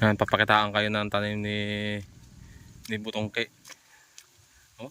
Ayan, papakitaan kayo ng tanim ni ni Butongke. Oh.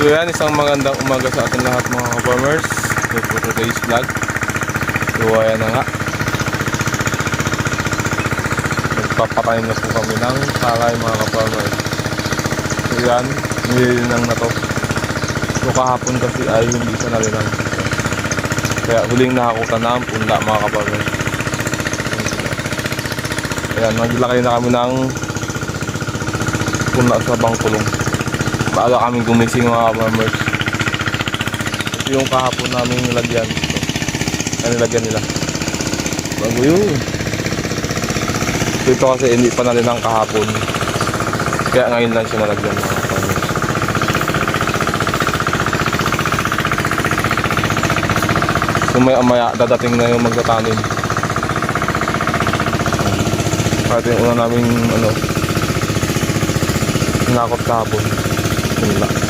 So yan, isang magandang umaga sa ating lahat mga farmers. So for today's vlog. So ayan na nga. Nagpapatanim na po kami ng palay mga ka-farmers. So yan, nililinang na to. So kahapon kasi ay hindi siya nalinang. Kaya huling nakakutan na ang punla mga ka-farmers. Ayan, naglakay na kami ng punla sa bangkulong. Maaga kaming gumising mga farmers. Ito yung kahapon namin nilagyan. Ito. Nilagyan nila. Bago yun. Ito kasi hindi pa nalin ang kahapon. Kaya ngayon lang siya nalagyan mga farmers. So maya maya dadating na yung magtatanim. Ito yung una naming ano, Nakot kahapon. Wala.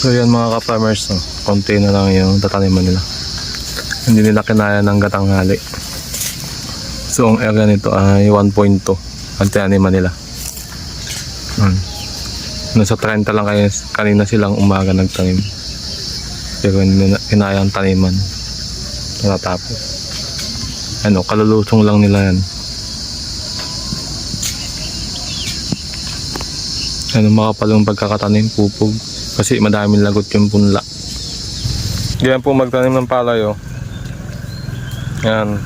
So yan mga ka-farmers, no? konti na lang yung tataniman nila. Hindi nila kinaya ng gatanghali. So ang area nito ay 1.2 ang taniman nila. Hmm. Nasa 30 lang kayo kanina silang umaga nagtanim. Pero hindi nila kinaya ang taniman. Natapos. Ano, kalulusong lang nila yan. Ano makapalong pagkakatanim, pupog. Kasi madaming lagot yung punla. Ganyan po magtanim ng palay oh. Yan.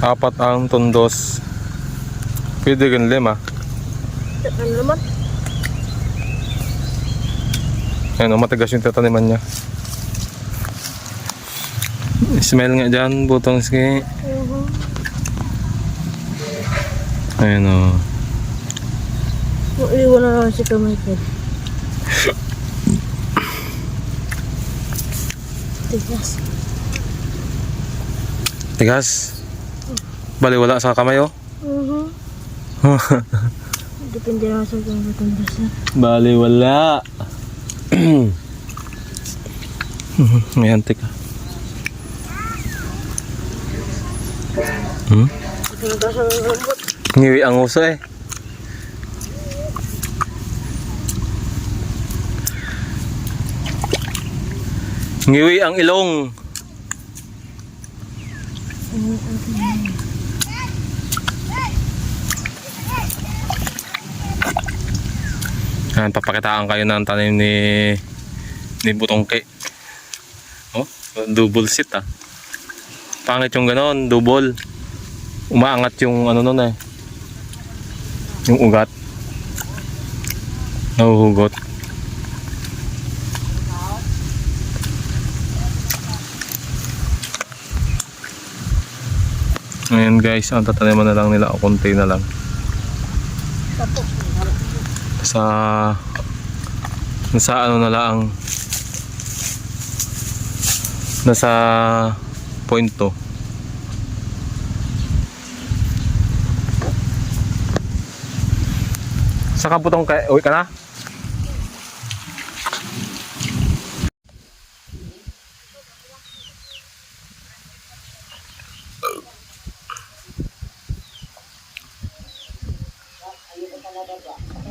Apat ang tundos. Pwede rin lima. Ano naman? Yan oh, matigas yung tataniman niya. Smell nga dyan, butong ski. Uh-huh. Ayan oh. Iwan na naman si kamay ko. Tigas. Tigas. Bali wala sa kamay oh. Uh-huh. Depende naman sa kung matundas na. Bali wala. Ayan, tika. Hmm? Tundas ang lambot. Ngiwi ang uso eh. Ngiwi ang ilong. Ayan, papakitaan kayo ng tanim ni ni Butongke. Oh, double sit ah. Pangit yung ganon, double. Umaangat yung ano nun eh. Yung ugat. Nahuhugot. Ngayon guys, ang tataniman na lang nila o konti na lang. Sa sa ano na lang nasa point. Sa kabutong ka, uwi ka na?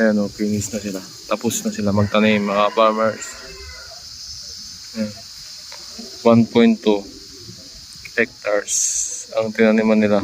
Ayan o, finish na sila. Tapos na sila magtanim mga farmers. Ayan. 1.2 hectares ang tinaniman nila.